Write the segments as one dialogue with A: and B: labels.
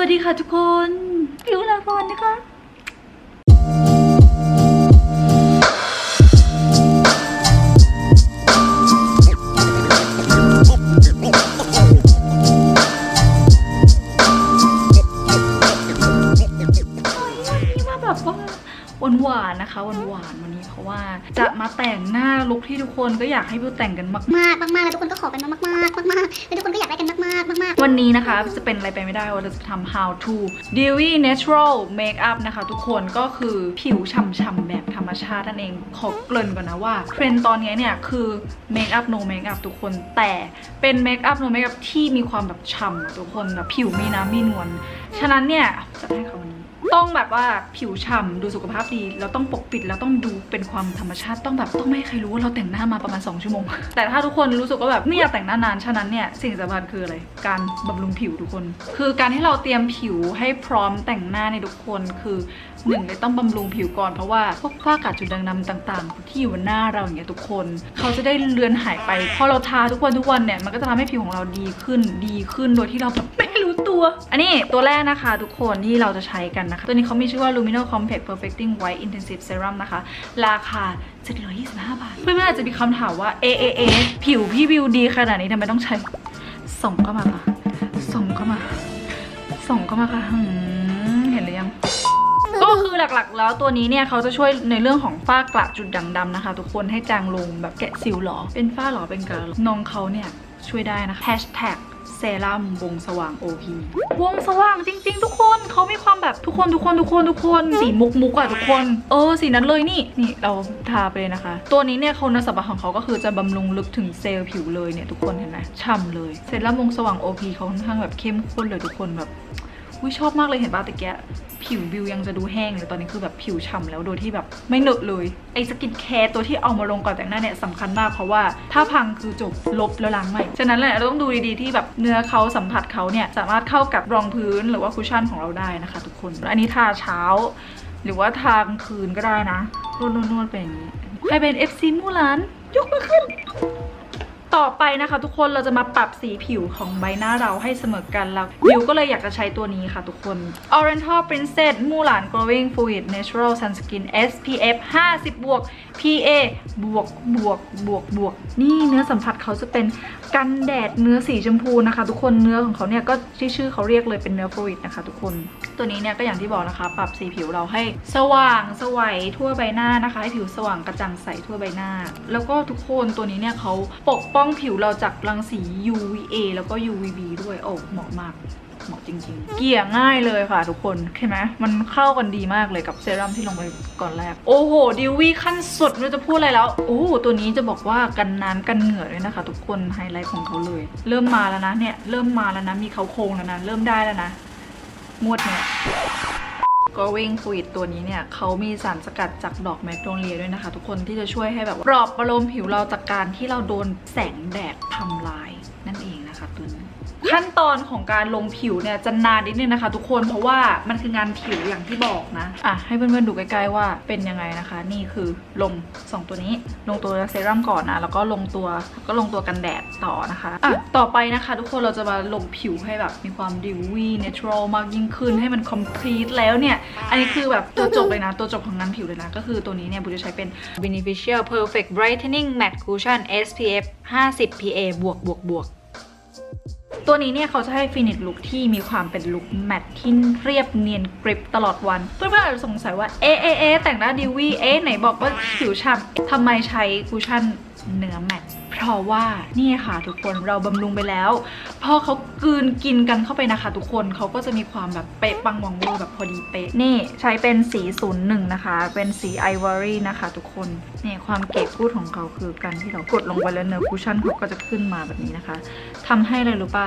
A: วัสดีค่ะทุกคนพิวลาพรนะคะานหวานๆนะคะหวานหวานๆวันนี้เพราะว่าจะมาแต่งหน้าลุคที่ทุกคนก็อยากให้บิวแต่งกันมาก
B: มากมากมากแล้วทุกคนก็ขอกันมามากมากมากมากแล้วทุกคนก็อยากได้กันมากมากมากมาก
A: วันนี้นะคะจะเป็นอะไรไปไม่ได้ว่าเราจะทำ how to dewy natural makeup นะคะ ทุกคนก็คือผิวฉ่ำๆแบบธรรมชาตินั่นเองขอเกริ่นก่อนนะว่าเทรนด์ตอนนี้เนี่ยคือ makeup no makeup ทุกคนแต่เป็น makeup no makeup ที่มีความแบบฉ่ำอะทุกคนแบบผิวมีน้ำมีนวลฉะนั้นเนี่ยจะให้เขาวันนี้ ต้องแบบว่าผิวฉ่ำดูสุขภาพดีแล้วต้องปกปิดแล้วต้องดูเป็นความธรรมชาติต้องแบบต้องไม่ให้ใครรู้ว่าเราแต่งหน้ามาประมาณ 2 ชั่วโมง แต่ถ้าทุกคนรู้สึกว่าแบบไม่อยากแต่งหน้านาน ฉะนั้นเนี่ยสิ่งสำคัญคืออะไร การบำรุงผิวทุกคน คือการที่เราเตรียมผิวให้พร้อมแต่งหน้าในทุกคนคือหนึ่งเลยต้องบำรุงผิวก่อนเพราะว่าพวกฝ้ากระจุดด่างดำต่าง ๆ ที่อยู่บนหน้าเราอย่างเงี้ยทุกคน เขาจะได้เลือนหายไปพอเราทาทุกวันทุกวันเนี่ยมันก็จะทำให้ผิวของเราดีขึ้นดีขึ้นโดยที่เราแบบไม่ ตัว อันนี้ตัวแรกนะคะทุกคนที่เราจะใช้กันนะคะ ตัวนี้เขามีชื่อว่า Lumino Compact Perfecting White Intensive Serum นะคะ ราคา 725 บาท เพื่อนๆอาจจะมีคำถามว่าเอะเอะเอะผิวพี่วิวดีขนาดนี้ทำไมต้องใช้ ส่งเข้ามาค่ะ ส่งเข้ามา ส่งเข้ามาค่ะเห็นหรือยังก็คือหลักๆ แล้วตัวนี้เนี่ยเขาจะช่วยในเรื่องของฝ้ากระจุดด่างดำนะคะ ทุกคนให้จางลงแบบแกะสิวหรอ เป็นฝ้าหรอเป็นกระหรอน้องเขาเนี่ยช่วยได้นะคะ เซรั่มวงสว่าง OP วงสว่างจริง ๆ ทุกคนเขามีความแบบทุกคนทุกคนทุกคนทุกคนสีมุกมุกๆอะทุกคน เออสีนั้นเลยนี่นี่เราทาไปเลยนะคะ ตัวนี้เนี่ยคุณสมบัติของเขาก็คือจะบำรุงลึกถึงเซลล์ผิวเลยเนี่ยทุกคนเห็นไหมฉ่ำเลยเซรั่มวงสว่าง OP เขาค่อนข้างแบบเข้มข้นเลยทุกคนแบบอุ้ยชอบมากเลยเห็นป่ะตะเกีย ผิววิวยังจะดูแห้งเลยตอนนี้คือแบบผิวฉ่ำแล้วโดยที่แบบไม่เหนอะเลยไอสกินแคร์ตัวที่เอามาลงก่อนแต่งหน้าเนี่ยสำคัญมากเพราะว่าถ้าพังคือจบลบแล้วล้างใหม่ฉะนั้นแหละเราต้องดูดีๆที่แบบเนื้อเขาสัมผัสเขาเนี่ยสามารถเข้ากับรองพื้นหรือว่าคุชชั่นของเราได้นะคะ ทุกคนอันนี้ทาเช้า หรือว่าทากลางคืนก็ได้นะนวดๆๆไปอย่างนี้ใครเป็น FC มูหลานยกมือขึ้น ต่อไปนะคะ ทุกคนเราจะมาปรับสีผิวของใบหน้าเราให้เสมอกันแล้ววิวก็เลยอยากจะใช้ตัวนี้ค่ะทุกคน Oriental Princess มูหลาน Glowing Fluid Natural Sunscreen SPF 50บวก PA บวกบวกบวกบวกนี่เนื้อสัมผัสเขาจะเป็นกันแดดเนื้อสีชมพูนะคะ ทุกคนเนื้อของเขาเนี่ยก็ที่ชื่อเขาเรียกเลยเป็นเนื้อ fluid นะคะ ทุกคน ตัวนี้เนี่ยก็อย่างที่บอกนะคะ ปรับสีผิวเราให้สว่างสวัยทั่วใบหน้านะคะ ให้ผิวสว่างกระจ่างใสทั่วใบหน้า แล้วก็ทุกคนตัวนี้เนี่ยเขาปกป้อง้องผิวเราจากรังสี UVA แล้วก็ UVB ด้วย โอ้เหมาะมาก เหมาะจริง ๆ เกลี่ยง่ายเลยค่ะทุกคนเห็นไหมมันเข้ากันดีมากเลยกับเซรั่มที่ลงไปก่อนแรก โอ้โห ดิววี่ขั้นสุดไม่รู้จะพูดอะไรแล้ว โอ้โหตัวนี้จะบอกว่ากันน้ำกันเหงื่อด้วยนะคะ ทุกคนไฮไลท์ของเขาเลย เริ่มมาแล้วนะเนี่ย เริ่มมาแล้วนะ มีเขาโครงแล้วนะ เริ่มได้แล้วนะ งวดเนี่ย ก็วิ่งฟ u ิดตัวนี้เนี่ยเขามีสารสกัดจากดอกแมกโนเลียด้วยนะคะ ทุกคนที่จะช่วยให้แบบปลอบประโลมผิวเราจากการที่เราโดนแสงแดดทำลายนั่นเอง ขั้นตอนของการลงผิวเนี่ยจะนานนิดนึงนะคะ ทุกคนเพราะว่ามันคืองานผิวอย่างที่บอกนะอะให้เพื่อนๆดูใกล้ๆว่าเป็นยังไงนะคะ นี่คือลงสองตัวนี้ ลงตัวเซรั่มก่อนนะแล้วก็ลงตัวก็ลงตัวกันแดดต่อนะคะอะต่อไปนะคะ ทุกคนเราจะมาลงผิวให้แบบมีความดิวี่เนเชอรัลมากยิ่งขึ้นให้มัน complete แล้วเนี่ย อันนี้คือแบบตัวจบเลยนะ ตัวจบของงานผิวเลยนะ ก็คือตัวนี้เนี่ยบูจะใช้เป็น beneficial perfect brightening matte cushion SPF 50 PA บวกบวกบวก ตัวนี้เนี่ยเขาจะให้ฟินิชลุคที่มีความเป็นลุคแมทที่เรียบเนียนกริบตลอดวัน เพื่อนๆอาจจะสงสัยว่าเอ๊ะเอ๊ะเอ๊ะแต่งหน้าดิวี่เอ๊ะไหนบอกว่าผิวฉ่ำทำไมใช้คุชชั่น เนื้อแมทเพราะว่านี่ค่ะทุกคนเราบำรุงไปแล้ว พอเขากลืนกินกันเข้าไปนะคะ ทุกคนเขาก็จะมีความแบบเป๊ะปังวังเวอร์แบบพอดีเป๊ะ นี่ใช้เป็นสี 01 นะคะ เป็นสีไอวอรี่นะคะ ทุกคนนี่ความเก๋กูดของเขาคือการที่เรากดลงไปแล้วเนื้อคุชชั่นเขาก็จะขึ้นมาแบบนี้นะคะทำให้เลยรู้ป่ะ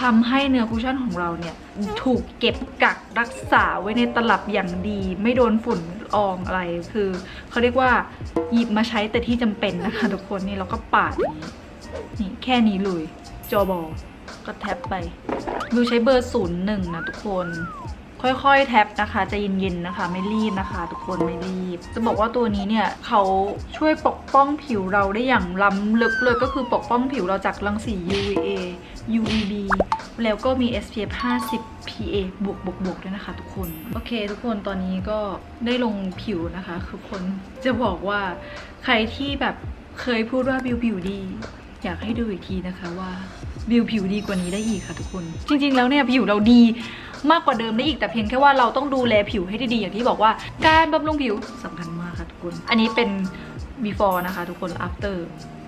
A: ทำให้เนื้อคุชชั่นของเราเนี่ยถูกเก็บกักรักษาไว้ในตลับอย่างดี ไม่โดนฝุ่น อองอะไร คือเขาเรียกว่าหยิบมาใช้แต่ที่จำเป็นนะคะทุกคนนี่เราก็ปาดอย่างนี้นี่แค่นี้เลยจอบอก็แท็บไปวิวใช้เบอร์ศูนย์หนึ่งนะทุกคน ค่อยๆ แท็บนะคะจะเย็นๆนะคะ ไม่รีบนะคะ ทุกคนไม่รีบ จะบอกว่าตัวนี้เนี่ยเขาช่วยปกป้องผิวเราได้อย่างล้ำลึกเลยก็คือปกป้องผิวเราจากรังสี UVA UVB แล้วก็มี SPF 50 PA บวกบวกบวกด้วยนะคะทุกคน โอเค ทุกคนตอนนี้ก็ได้ลงผิวนะคะ ทุกคนจะบอกว่าใครที่แบบเคยพูดว่าบิวผิวดี อยากให้ดูอีกทีนะคะว่าบิวผิวดีกว่านี้ได้อีกค่ะทุกคน จริง ๆ แล้วเนี่ยผิวเราดีมากกว่าเดิมได้อีกแต่เพียงแค่ว่าเราต้องดูแลผิวให้ดีๆอย่างที่บอกว่า การบำรุงผิวสำคัญมากค่ะทุกคน อันนี้เป็น before นะคะ ทุกคน after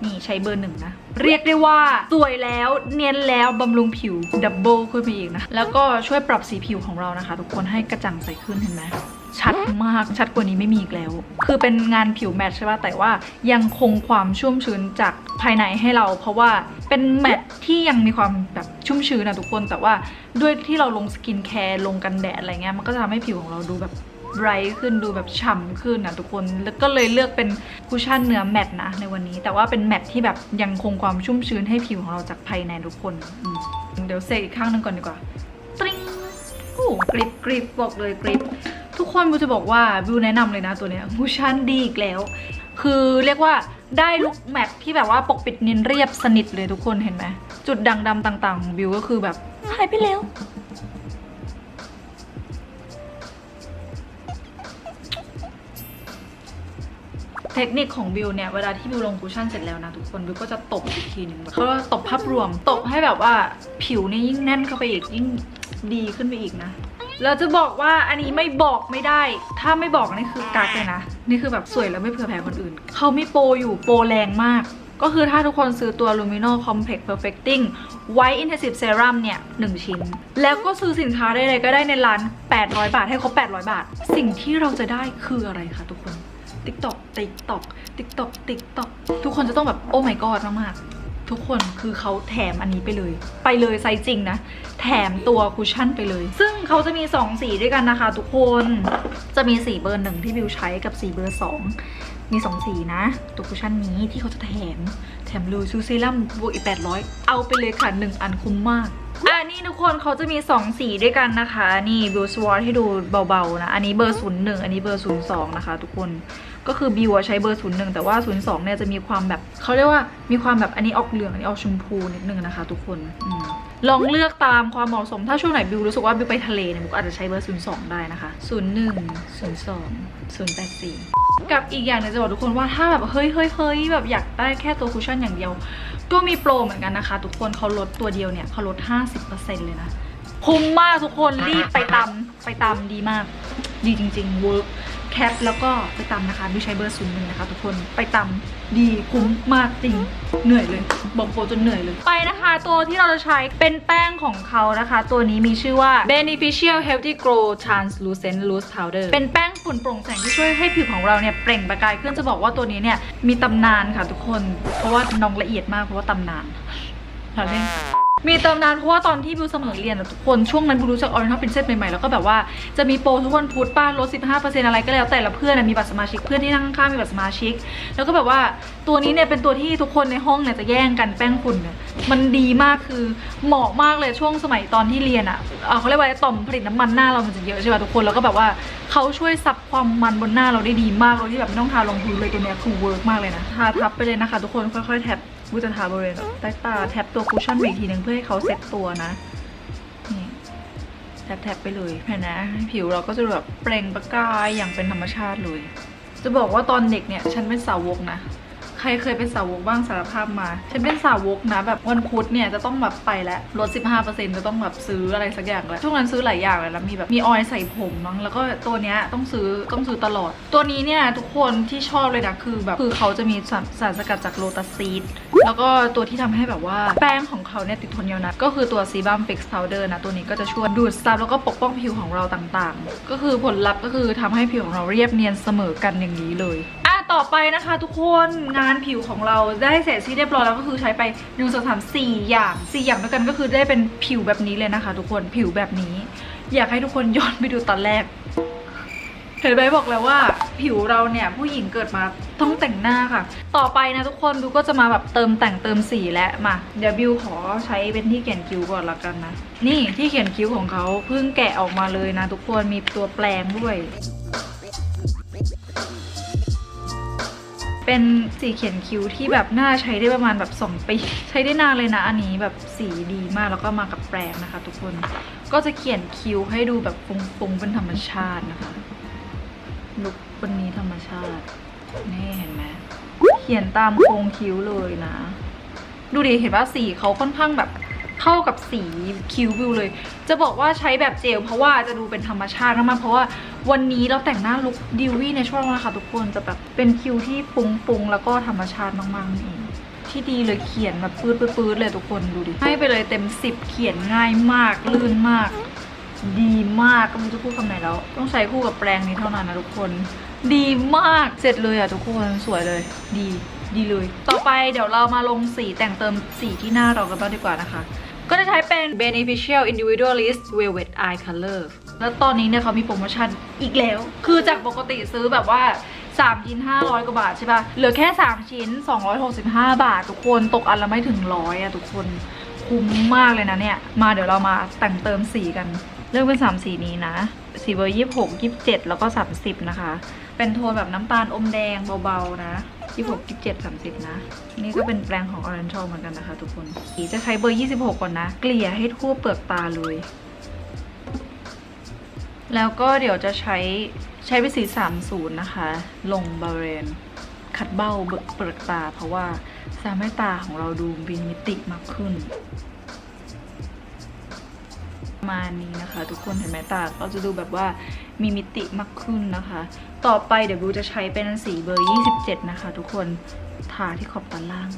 A: นี่ใช้เบอร์หนึ่งนะ เรียกได้ว่า สวยแล้วเนียนแล้วบำรุงผิวดับเบิลขึ้นไปอีกนะ แล้วก็ช่วยปรับสีผิวของเรานะคะ ทุกคนให้กระจ่างใสขึ้นเห็นไหมชัดมากชัดกว่านี้ไม่มีอีกแล้ว คือเป็นงานผิวแมทใช่ป่ะแต่ว่ายังคงความชุ่มชื้นจากภายในให้เรา เพราะว่าเป็นแมทที่ยังมีความแบบชุ่มชื้นนะทุกคน แต่ว่าด้วยที่เราลงสกินแคร์ลงกันแดดอะไรเงี้ยมันก็จะทำให้ผิวของเราดูแบบ ไบรท์ขึ้นดูแบบฉ่ำขึ้นนะทุกคนแล้วก็เลยเลือกเป็นคุชชั่นเนื้อแมทนะในวันนี้ แต่ว่าเป็นแมทที่แบบยังคงความชุ่มชื้นให้ผิวของเราจากภายในทุกคนเดี๋ยวเซกอีกข้างหนึงก่อนดีกว่าตริงโอ้กริบกริบบอกเลยกริบทุกคนบิวจะบอกว่าบิวแนะนำเลยนะตัวเนี้ยคุชชั่นดีอีกแล้ว คือเรียกว่าได้ลุคแมทที่แบบว่าปกปิดเนียนเรียบสนิทเลยทุกคนเห็นไหมจุดด่างดำต่างๆของบิวก็คือแบบหายไปแล้ว เทคนิคของบิวเนี่ย เวลาที่บิวลงคุชชั่นเสร็จแล้วนะทุกคน บิวก็จะตบอีกทีหนึ่งเขาตบภาพรวม ตบให้แบบว่าผิวเนี่ยยิ่งแน่นเข้าไปอีกยิ่งดีขึ้นไปอีกนะเราจะบอกว่าอันนี้ไม่บอกไม่ได้ ถ้าไม่บอกนี่คือกักเลยนะ นี่คือแบบสวยแล้วไม่เผื่อแผ่คนอื่น เขามีโปรอยู่โปรแรงมาก ก็คือถ้าทุกคนซื้อตัว Lumino Complex Perfecting White Intensive Serum เนี่ย 1 ชิ้น แล้วก็ซื้อสินค้าได้เลยก็ได้ในร้าน 800 บาทให้ครบ 800 บาท สิ่งที่เราจะได้คืออะไรคะทุกคน TikTok TikTok TikTok TikTok ทุกคนจะต้องแบบโอ้ my god มากๆทุกคนคือเขาแถมอันนี้ไปเลย ไปเลยไซส์จริงนะ แถมตัวคุชชั่นไปเลย ซึ่งเขาจะมี 2 สีด้วยกันนะคะ ทุกคนจะมีสีเบอร์หนึ่งที่บิวใช้กับสีเบอร์ 2 มี 2 สีนะ ตัวคุชชั่นนี้ที่เขาจะแถม แถมเลยซูซีรั่มบวกอีก 800 เอาไปเลยค่ะ1อันคุ้มมากอะนี่ทุกคนเขาจะมี 2 สีด้วยกันนะคะ นี่บิวสวอตให้ดูเบาๆนะ อันนี้เบอร์ 01 อันนี้เบอร์ 02 นะคะ ทุกคน ก็คือบิวใช้เบอร์01แต่ว่า02เนี่ยจะมีความแบบเขาเรียกว่ามีความแบบอันนี้ออกเหลืองอันนี้ออกชมพูนิดนึงนะคะทุกคนอลองเลือกตามความเหมาะสมถ้าช่วงไหนบิวรู้สึกว่าบิวไปทะเลเนี่ยบิวก็อาจจะใช้เบอร์02ได้นะคะ01 02 084กับอีกอย่างนึงจะบอกทุกคนว่าถ้าแบบเฮ้ยเฮ้ยเฮ้ยแบบอยากได้แค่ตัวคุชชั่นอย่างเดียว ก็มีโปรเหมือนกันนะคะ ทุกคนเขาลดตัวเดียวเนี่ยเขาลด 50%เลยนะคุ้มมากทุกคนรีบไปตามไปตามดีมาก ดีจริงๆเวิร์ก แคปแล้วก็ไปตามนะคะดูใช้เบอร์ศูนย์หนึ่งนะคะทุกคนไปตามดีคุ้มมากจริงเหนื่อยเลย บอกโปรจนเหนื่อยเลย ไปนะคะ ตัวที่เราจะใช้เป็นแป้งของเขานะคะ ตัวนี้มีชื่อว่า beneficial healthy glow translucent loose powder เป็นแป้งฝุ่นโปร่งแสงที่ช่วยให้ผิวของเราเนี่ยเปล่งประกายขึ้นจะบอกว่าตัวนี้เนี่ยมีตำนานค่ะทุกคน เพราะว่าน้องละเอียดมากเพราะว่าตำนานเราเล่น มีเติมนานเพราะว่าตอนที่บิวเสมอเรียนอะทุกคนช่วงนั้นบิวรู้จักออริจินอลเป็นเซตใหม่ๆแล้วก็แบบว่าจะมีโปรทุกวันพุธป้าลด 15%อะไรก็แล้วแต่ละเพื่อนอะมีบัตรสมาชิกเพื่อนที่นั่งข้างมีบัตรสมาชิก แล้วก็แบบว่าตัวนี้เนี่ยเป็นตัวที่ทุกคนในห้องเนี่ยจะแย่งกันแป้งฝุ่นเนี่ยมันดีมากคือเหมาะมากเลยช่วงสมัยตอนที่เรียนอะเอ่อเขาเรียกว่าต่อมผลิตน้ำมันหน้าเรามันจะเยอะใช่ป่ะทุกคนแล้วก็แบบว่าเขาช่วยซับความมันบนหน้าเราได้ดีมากโดยที่แบบไม่ต้องทาลงพื้นเลยตัวเนี้ยคือเวิร์กมากเลยนะทาทับไปเลยนะคะ ทุกคนค่อยๆแท็บ บูจะทาบริเวณใต้ตาแท็บตัวคุชชั่นไปอีกทีหนึ่งเพื่อให้เขาเซ็ตตัวนะนี่แท็บแท็บไปเลยเห็นนะผิวเราก็จะแบบเปล่งประกายอย่างเป็นธรรมชาติเลย จะบอกว่าตอนเด็กเนี่ย ฉันเป็นสาวกนะ ครเคยเป็นสาวกบ้างสารภาพมา ฉันเป็นสาวกนะแบบวันพุธเนี่ยจะต้องแบบไปแล้วลด 15%จะต้องแบบซื้ออะไรสักอย่างแล้วช่วงนั้นซื้อหลายอย่างเลยแล้วมีแบบมีออยล์ใส่ผมมั้งแล้วก็ตัวเนี้ยต้องซื้อต้องซื้อตลอด ตัวนี้เนี่ยทุกคนที่ชอบเลยนะคือแบบคือเขาจะมีสารสารสกัดจากโลตัสซีดแล้วก็ตัวที่ทำให้แบบว่าแป้งของเขาเนี่ยติดทนยาวนานก็คือตัวซีบัมฟิกซ์พาวเดอร์นะ ตัวนี้ก็จะช่วยดูดซับแล้วก็ปกป้องผิวของเราต่างๆ ก็คือผลลัพธ์ก็คือทำให้ผิวของเราเรียบเนียนเสมอกันอย่างนี้เลยอะ ต่อไปนะคะทุกคนงานผิวของเราได้เสร็จสิ้นเรียบร้อยแล้วก็คือใช้ไปหนึ่งสองสามสี่อย่างสี่อย่างด้วยกันก็คือได้เป็นผิวแบบนี้เลยนะคะ ทุกคนผิวแบบนี้ อยากให้ทุกคนย้อนไปดูตอนแรกเห็นไหมบอกแล้วว่าผิวเราเนี่ยผู้หญิงเกิดมาต้องแต่งหน้าค่ะ ต่อไปนะทุกคนบิวก็จะมาแบบเติมแต่งเติมสีและมา เดี๋ยวบิวขอใช้เป็นที่เขียนคิ้วก่อนละกันนะ นี่ที่เขียนคิ้วของเขาเพิ่งแกะออกมาเลยนะ ทุกคนมีตัวแปลงด้วย เป็นสีเขียนคิ้วที่แบบน่าใช้ได้ประมาณแบบ2ปีใช้ได้นานเลยนะอันนี้แบบสีดีมากแล้วก็มากับแปรงนะคะ ทุกคนก็จะเขียนคิ้วให้ดูแบบฟุ้งๆเป็นธรรมชาตินะคะลุควันนี้ธรรมชาตินี่เห็นไหมเขียนตามโครงคิ้วเลยนะ ดูดิเห็นว่าสีเขาค่อนข้างแบบ เข้ากับสีคิ้ววิวเลย จะบอกว่าใช้แบบเจลเพราะว่าจะดูเป็นธรรมชาติมากๆเพราะว่าวันนี้เราแต่งหน้าลุคดิวี่ในช่วงนะคะทุกคนจะแบบเป็นคิ้วที่ปุ้งๆแล้วก็ธรรมชาติมากๆนั่เองที่ดีเลยเขียนแบบปื๊ดๆๆเลยทุกคนดูดิ ให้ไปเลยเต็ม 10 เขียนง่ายมากลื่นมาก ดีมากก็ไม่รู้จะพูดคำไหนแล้ว ต้องใช้คู่กับแปรงนี้เท่านั้นนะทุกคน ดีมากเสร็จเลยอะทุกคนสวยเลย ดีดีเลย ต่อไปเดี๋ยวเรามาลงสีแต่งเติมสีที่หน้าเรากันบ้างดีกว่านะคะ ก็จะใช้เป็น Beneficial Individualist Velvet Eye Color แล้วตอนนี้เนี่ยเขามีโปรโมชั่นอีกแล้ว คือจากปกติซื้อแบบว่า 3 ชิ้น 500 กว่าบาทใช่ปะเหลือแค่ 3 ชิ้น 265 บาท ทุกคนตกอันละไม่ถึงร้อยอะทุกคนคุ้มมากเลยนะเนี่ย มาเดี๋ยวเรามาแต่งเติมสีกัน เลือกเป็น 3 สีนี้นะ สีเบอร์ 26 27 แล้วก็ 30 นะคะ เป็นโทนแบบน้ำตาลอมแดงเบาๆนะ 26 27 30นะ นี่ก็เป็นแปลงของออร์แลนโดเหมือนกันนะคะทุกคนอีจะใช้เบอร์26ก่อนนะ เกลี่ยให้ทั่วเปลือกตาเลย แล้วก็เดี๋ยวจะใช้ใช้เป็นสี30นะคะ ลงบาเรนขัดเบ้าเบิกเปลือกตา เพราะว่าจะทำให้ตาของเราดูมีมิติมากขึ้น มาณนี้นะคะ ทุกคนเห็นไหมตาก็จะดูแบบว่ามีมิติมากขึ้นนะคะ ต่อไปเดี๋ยวบูจะใช้เป็นสีเบอร์ 27 นะคะ ทุกคนทาที่ขอบตาล่าง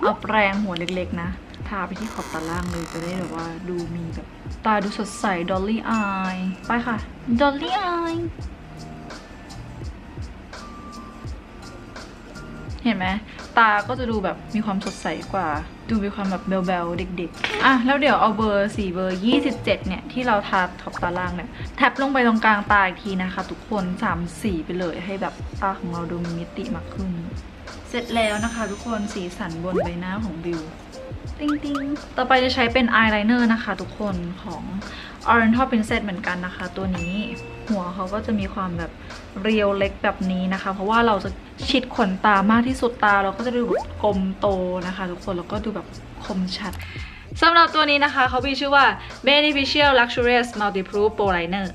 A: เอาแปรงหัวเล็กๆนะ ทาไปที่ขอบตาล่างเลยจะได้แบบว่าดูมีแบบตาดูสดใสดอลลี่อายไปค่ะดอลลี่อายเห็นไหม ตาก็จะดูแบบมีความสดใสกว่า ดูมีความแบบเบลๆเด็กๆ อะ แล้วเดี๋ยวเอาเบอร์สีเบอร์ 27 เนี่ยที่เราทาขอบตาล่างเนี่ยแท็บลงไปตรงกลางตาอีกทีนะคะ ทุกคน3สีไปเลยให้แบบตาของเราดูมีมิติมากขึ้น เสร็จแล้วนะคะทุกคนสีสันบนใบหน้าของบิวติ้งติงต่อไปจะใช้เป็นอายไลเนอร์นะคะทุกคนของ Oriental Princess เหมือนกันนะคะ ตัวนี้หัวเขาก็จะมีความแบบเรียวเล็กแบบนี้นะคะ เพราะว่าเราจะ ชิดขนตามากที่สุดตาเราก็จะดูแบบกลมโตนะคะทุกคนแล้วก็ดูแบบคมชัดสำหรับตัวนี้นะคะเขามีชื่อว่า Beneficial Luxurious Multi-Proof Pro Liner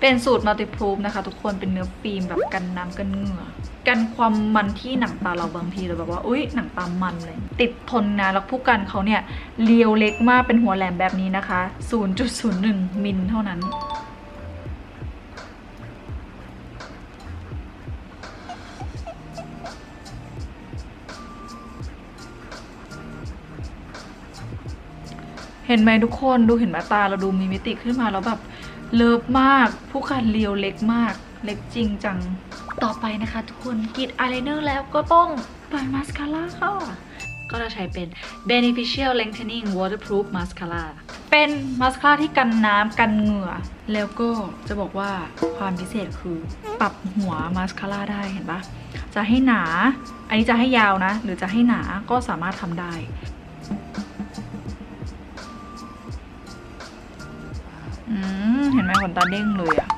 A: เป็นสูตร Multi-Proof นะคะ ทุกคนเป็นเนื้อฟิล์มแบบกันน้ำกันเหงื่อกันความมันที่หนังตาเราบางทีเราแบบว่าอุ้ยหนังตามันเลย ติดทนนะแล้วผู้กันเขาเนี่ยเรียวเล็กมากเป็นหัวแหลมแบบนี้นะคะ 0.01 มิลเท่านั้น ห็นไหมทุกคนดูเห็นไหมตาเราดูมีมิติขึ้นมาแล้วแบบเลิฟมากผู้กันเรียวเล็กมาก เล็กจริงจัง ต่อไปนะคะทุกคนกรีดอายไลเนอร์แล้วก็ต้องปล่อยมาสคาร่าค่ะ ก็จะใช้เป็น Beneficial Lengthening Waterproof Mascara เป็นมาสคาร่าที่กันน้ำกันเหงื่อ แล้วก็จะบอกว่าความพิเศษคือปรับหัวมาสคาร่าได้เห็นปะจะให้หนา อันนี้จะให้ยาวนะ หรือจะให้หนาก็สามารถทำได้ มเห็นไหมขนตาเด้งเลยอะ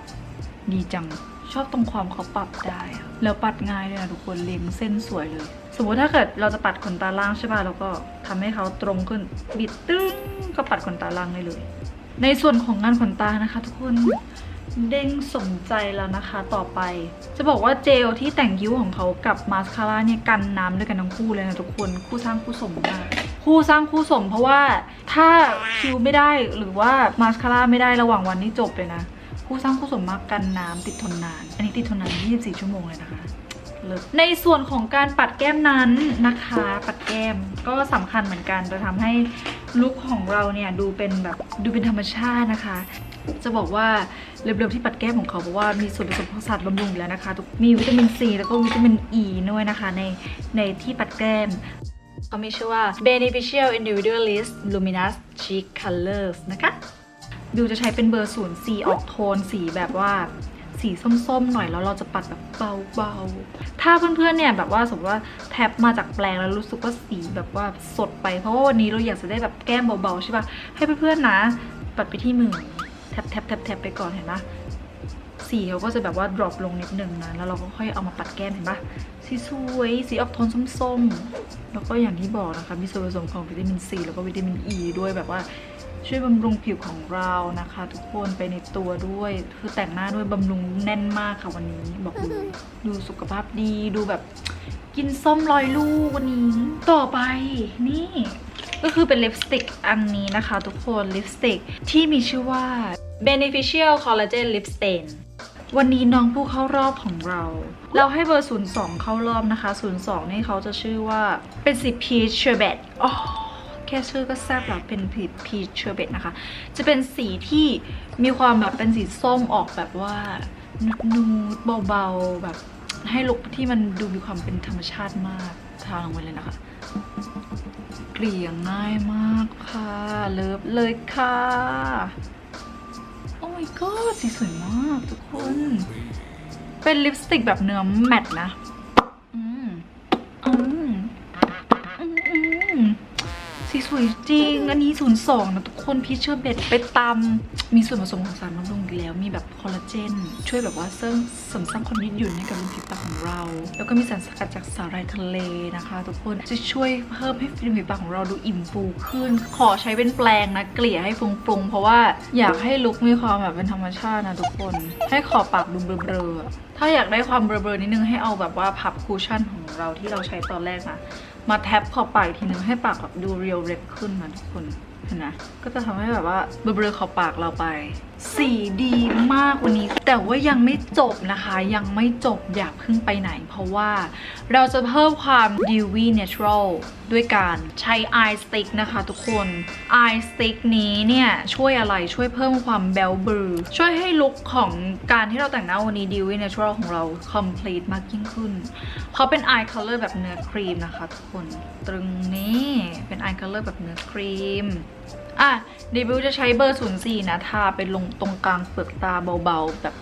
A: ดีจังชอบตรงความเขาปรับได้ แล้วปัดง่ายเลยนะทุกคนเล็งเส้นสวยเลย สมมติถ้าเกิดเราจะปัดขนตาล่างใช่ป่ะเราก็ทำให้เขาตรงขึ้นบิดตึ้งก็ปัดขนตาล่างได้เลย ในส่วนของงานขนตานะคะ ทุกคน เด้งสมใจแล้วนะคะต่อไป จะบอกว่าเจลที่แต่งคิ้วของเขากับมาสคาร่าเนี่ยกันน้ำด้วยกันทั้งคู่เลยนะทุกคนคู่สร้างคู่สมมากคู่สร้างคู่สมเพราะว่าถ้าคิ้วไม่ได้หรือว่ามาสคาร่าไม่ได้ระหว่างวันนี้จบเลยนะ คู่สร้างคู่สมมากกันน้ำติดทนนาน อันนี้ติดทนนาน 24 ชั่วโมงเลยนะคะเลิศในส่วนของการปัดแก้มนั้นนะคะ ปัดแก้มก็สำคัญเหมือนกันจะทำให้ลุคของเราเนี่ยดูเป็นแบบดูเป็นธรรมชาตินะคะ จะบอกว่าเร็วๆที่ปัดแก้มของเขาเพราะว่ามีส่วนผสมของสารบำรุงอยู่แล้วนะคะทุกมีวิตามินซีแล้วก็วิตามินอ e ีด้วยนะคะ ในในที่ปัดแก้มเขามีชื่อว่า Beneficial Individualist Luminous Cheek Colors นะคะบิวจะใช้เป็นเบอร์0สีออกโทนสีแบบว่าสีส้มๆ หน่อยแล้วเราจะปัดแบบเบาๆ ถ้าเพื่อนๆ เนี่ยแบบว่าสมมติว่าแท็บมาจากแปรงแล้วรู้สึกว่าสีแบบว่าสดไปเพราะว่าวันนี้เราอยากจะได้แบบแก้มเบาๆ ใช่ปะให้เพื่อนๆ นะ ปัดไปที่มือ แท็บแท็บแท็บแท็บไปก่อนเห็นปะสีเขาก็จะแบบว่า drop ลงนิดนึงนะ แล้วเราก็ค่อยเอามาปัดแก้มเห็นปะสีสวยสีออกโทนส้มๆ แล้วก็อย่างที่บอกนะคะ มีส่วนผสมของวิตามินซีแล้วก็วิตามินอ e ีด้วยแบบว่าช่วยบำรุงผิวของเรานะคะ ทุกคนไปในตัวด้วย คือแต่งหน้าด้วยบำรุงแน่นมากค่ะวันนี้ บอกเลยดูสุขภาพดีดูแบบกินส้มลอยลูกวันนี้ ต่อไปนี่ ก็คือเป็นลิปสติกอันนี้นะคะ ทุกคนลิปสติกที่มีชื่อว่า beneficial collagen lip stain วันนี้น้องผู้เข้ารอบของเรา เราให้เบอร์ 02 เข้ารอบนะคะ 02 นี่เขาจะชื่อว่าเป็นสี peach sherbet อ๋อแค่ชื่อก็แซ่บแล้วเป็น peach sherbet นะคะ จะเป็นสีที่มีความแบบเป็นสีส้มออกแบบว่านูดเบาๆแบบให้ลุคที่มันดูมีความเป็นธรรมชาติมากทาลงไปเลยนะคะ เกลี่ยง่ายมากค่ะ เลิฟเลยค่ะ my god สีสวยมากทุกคน เป็นลิปสติกแบบเนื้อแมตต์นะอืมอืมอืมอืมสีสวยจริง อันนี้ศูนย์สองนะทุกคนพีชเชอร์เบดไปตำ มีส่วนผสมของสารบำรุงอีกแล้ว มีแบบคอลลาเจน ช่วยแบบว่าเสริมเสริมสร้างความยืดหยุ่นให้กับริมฝีปากของเรา แล้วก็มีสารสกัดจากสาหร่ายทะเลนะคะ ทุกคนจะช่วยเพิ่มให้ริมฝีปากของเราดูอิ่มฟูขึ้น ขอใช้เป็นแปรงนะเกลี่ยให้ฟุ้งๆเพราะว่าอยากให้ลุคมีความแบบเป็นธรรมชาตินะทุกคน ให้ขอบปากดูเบลอๆอถ้าอยากได้ความเบลอๆนิดนึงให้เอาแบบว่าพับคูชั่นของเราที่เราใช้ตอนแรกนะมาแท็บขอบปากอีกทีนึงให้ปากแบบดูเรียวเร็บขึ้นนะทุกคน เห็นไหมก็จะทำให้แบบว่าเบลอๆขอบปากเราไป สีดีมากวันนี้ แต่ว่ายังไม่จบนะคะ ยังไม่จบอย่าเพิ่งไปไหน เพราะว่าเราจะเพิ่มความ dewy natural ด้วยการใช้ eye stick นะคะทุกคน eye stick นี้เนี่ย ช่วยอะไรช่วยเพิ่มความเบลเบอช่วยให้ลุคของการที่เราแต่งหน้าวันนี้ dewy natural ของเรา complete มากยิ่งขึ้นเขาเป็น eye color แบบเนื้อครีมนะคะทุกคน ตรงนี้เป็น eye color แบบเนื้อครีม อะเดบิวจะใช้เบอร์ 04 นะทาไปลงตรงกลางเปลือกตาเบาๆ แบบ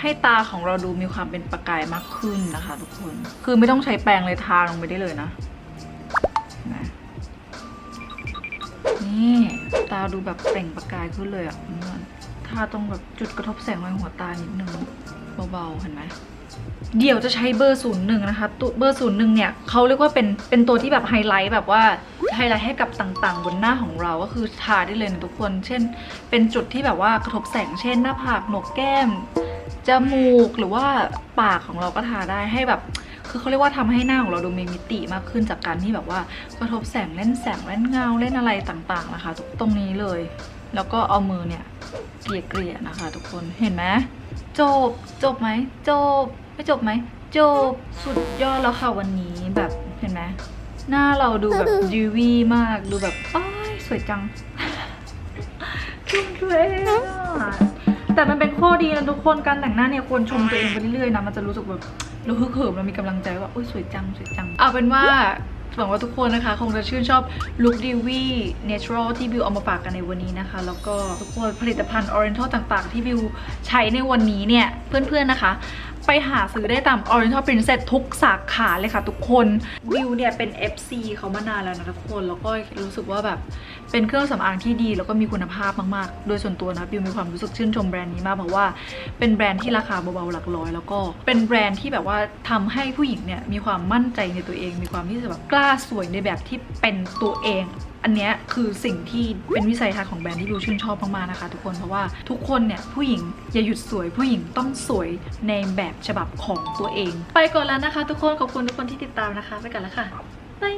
A: ให้ตาของเราดูมีความเป็นประกายมากขึ้นนะคะทุกคน คือไม่ต้องใช้แปรงเลยทาลงไปได้เลยนะนะนี่ตาดูแบบเปล่งประกายขึ้นเลยอะเพื่อนทาตรงแบบจุดกระทบแสงไว้หัวตานิดนึงเบาๆ เห็นไหม เดี๋ยวจะใช้เบอร์ 01 นะคะตัวเบอร์ 01 เนี่ยเขาเรียกว่าเป็นเป็นตัวที่แบบไฮไลท์แบบว่าไฮไลท์ให้กับต่างๆ บนหน้าของเราก็คือทาได้เลยนะทุกคน เช่น เป็นจุดที่แบบว่ากระทบแสงเช่นหน้าผากโหนกแก้มจมูกหรือว่าปากของเราก็ทาได้ให้แบบ คือเขาเรียกว่าทำให้หน้าของเราดูมีมิติมากขึ้นจากการที่แบบว่ากระทบแสงเล่นแสงเล่นเงาเล่นอะไรต่างๆนะคะตรงนี้เลย แล้วก็เอามือเนี่ยเกลี่ยๆนะคะ ทุกคนเห็นไหมจบจบไหมจบ จบไหมจบสุดยอดแล้วค่ะวันนี้แบบเห็นไหมหน้าเราดูแบบดิวี่มากดูแบบอ้ายสวยจังชมตัวเองอะแต่มันเป็นข้อดีนะทุกคนการแต่งหน้าเนี่ยควรชมตัวเองไปเรื่อยๆนะมันจะรู้สึกแบบเราฮึกเหิมเรามีกำลังใจว่าโอ้ยสวยจังสวยจังเอาเป็นว่าหวังว่าทุกคนนะคะ คงจะชื่นชอบลุคดิวี่เนเชอรัลที่บิวเอามาฝากกันในวันนี้นะคะ แล้วก็ทุกคนผลิตภัณฑ์ Oriental ต่างๆ ที่บิวใช้ในวันนี้เนี่ย เพื่อนๆนะคะ ไปหาซื้อได้ตาม Oriental Princess ทุกสาขาเลยค่ะทุกคนบิวเนี่ยเป็น FC เขามานานแล้วนะทุกคน แล้วก็รู้สึกว่าแบบเป็นเครื่องสำอางที่ดีแล้วก็มีคุณภาพมากๆ โดยส่วนตัวนะบิวมีความรู้สึกชื่นชมแบรนด์นี้มากเพราะว่าเป็นแบรนด์ที่ราคาเบาๆหลักร้อย แล้วก็เป็นแบรนด์ที่แบบว่าทำให้ผู้หญิงเนี่ยมีความมั่นใจในตัวเอง มีความที่จะแบบกล้าสวยในแบบที่เป็นตัวเอง อันเนี้ยคือสิ่งที่เป็นวิสัยทัศน์ของแบรนด์ที่บิวชื่นชอบมากๆนะคะ ทุกคนเพราะว่าทุกคนเนี่ยผู้หญิงอย่าหยุดสวย ผู้หญิงต้องสวยในแบบฉบับของตัวเอง ไปก่อนแล้วนะคะ ทุกคนขอบคุณทุกคนที่ติดตามนะคะ ไปกันแล้วค่ะบาย